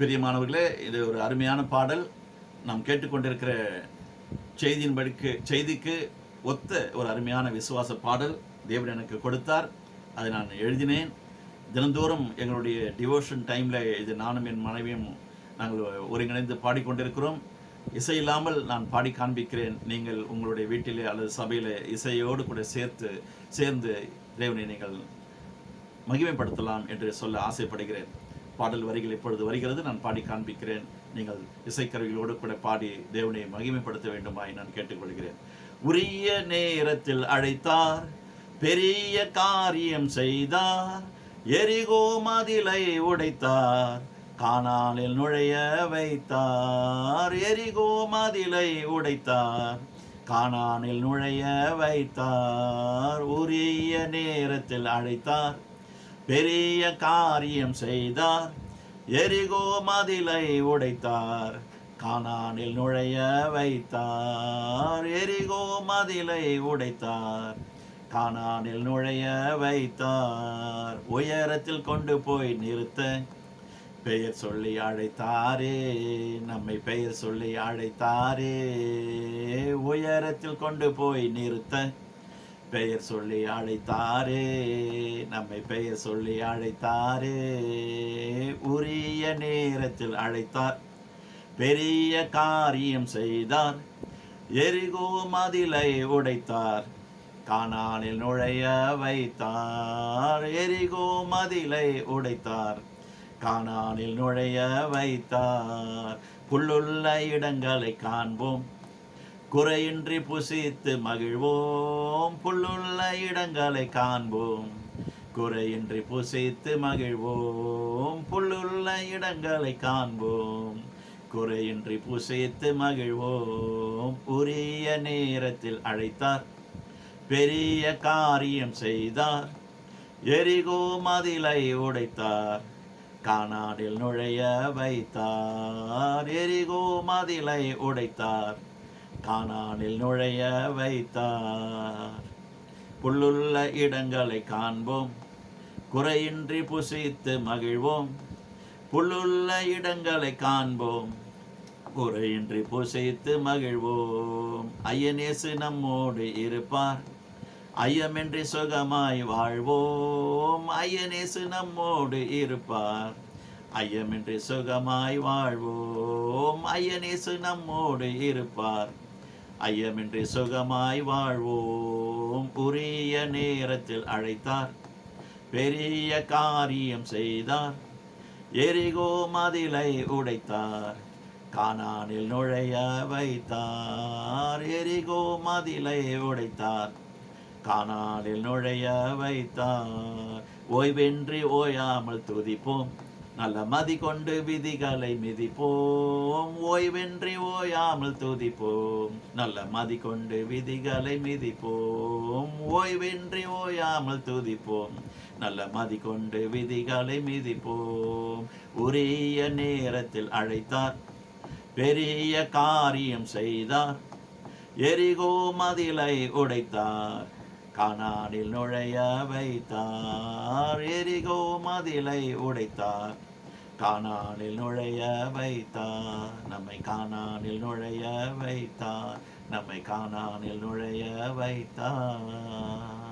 பிரியமானவர்களே இது ஒரு அருமையான பாடல். நாம் கேட்டுக்கொண்டிருக்கிற செய்தியின்படிக்கு செய்திக்கு ஒத்த ஒரு அருமையான விசுவாச பாடல் தேவன் எனக்கு கொடுத்தார். அதை நான் எழுதினேன். தினந்தோறும் எங்களுடைய டிவோஷன் டைமில் இது நானும் என் மனைவியும் நாங்கள் ஒருங்கிணைந்து பாடிக்கொண்டிருக்கிறோம். இசை இல்லாமல் நான் பாடி காண்பிக்கிறேன். நீங்கள் உங்களுடைய வீட்டிலே அல்லது சபையில் இசையோடு கூட சேர்த்து சேர்ந்து தேவனை நீங்கள் மகிமைப்படுத்தலாம் என்று சொல்ல ஆசைப்படுகிறேன். பாடல் வரிகள் இப்பொழுது வருகிறது நான் பாடி காண்பிக்கிறேன். நீங்கள் இசைக்கருவிகளோடு கூட பாடி தேவனை மகிமைப்படுத்த வேண்டுமாய் நான் கேட்டுக்கொள்கிறேன். உரிய நேரத்தில் அழைத்தார் பெரிய காரியம் செய்தார் எரிகோ மதிலை உடைத்தார் காணாலில் நுழைய வைத்தார் எரிகோ மதிலை உடைத்தார் காணானில் நுழைய வைத்தார் உரிய நேரத்தில் அழைத்தார். பெரிய காரியம் செய்தார். எரிகோ மதிலை உடைத்தார். கானானில் நுழைய வைத்தார். எரிகோ மதிலை உடைத்தார். கானானில் நுழைய வைத்தார். உயரத்தில் கொண்டு போய் நிறுத்த பெயர் சொல்லி அழைத்தாரே. நம்மை பெயர் சொல்லி அழைத்தாரே. உயரத்தில் கொண்டு போய் நிறுத்த பெயர் சொல்லி அழைத்தாரே நம்மை பெயர் சொல்லி அழைத்தாரே. உரிய நேரத்தில் அழைத்தார். பெரிய காரியம் செய்தார். எரிகோ மதிலை உடைத்தார். கானானில் நுழைய வைத்தார். எரிகோ மதிலை உடைத்தார். கானானில் நுழைய வைத்தார். புல்லுள்ள இடங்களை காண்போம். குறையின்றி புசித்து மகிழ்வோம். புல்லுள்ள இடங்களை காண்போம். குறையின்றி புசித்து மகிழ்வோம். புல்லுள்ள இடங்களை காண்போம். குறையின்றி புசித்து மகிழ்வோம். உரிய நேரத்தில் அழைத்தார். பெரிய காரியம் செய்தார். எரிகோ மதிலை உடைத்தார். கானாடில் நுழைய வைத்தார். எரிகோ மதிலை உடைத்தார். கானானில் நுழைய வைத்தார். புல்லுள்ள இடங்களை காண்போம். குறையின்றி புசித்து மகிழ்வோம். புல்லுள்ள இடங்களை காண்போம். குறையின்றி புசித்து மகிழ்வோம். ஐயனேசு நம்மோடு இருப்பார். ஐயமின்றி சுகமாய் வாழ்வோம். ஐயனேசு நம்மோடு இருப்பார். ஐயமின்றி சுகமாய் வாழ்வோம். ஐயனேசு நம்மோடு இருப்பார். ஐயமின்றி சுகமாய் வாழ்வோம். உரிய நேரத்தில் அழைத்தார். பெரிய காரியம் செய்தார். எரிகோ மதிலை உடைத்தார். கானானில் நுழைய வைத்தார். எரிகோ மதிலை உடைத்தார். கானானில் நுழைய வைத்தார். ஓய்வென்றி ஓயாமல் துதிப்போம். நல்ல மதி கொண்டு விதிகளை மிதிப்போம். ஓய்வென்றி ஓயாமல் துதிப்போம். நல்ல மதி கொண்டு விதிகளை மிதிப்போம். ஓய்வென்றி ஓயாமல் துதிப்போம். நல்ல மதி கொண்டு விதிகளை மிதிப்போம். உரிய நேரத்தில் அழைத்தார். பெரிய காரியம் செய்தார். எரிகோ மதிலை உடைத்தார். கானானில் நுழைய வைத்தார். எரிகோ மதிலை உடைத்தார். கானானில் நுழைய வைத்தார். நம்மை கானானில் நுழைய வைத்தார். நம்மை கானானில் நுழைய வைத்தார்.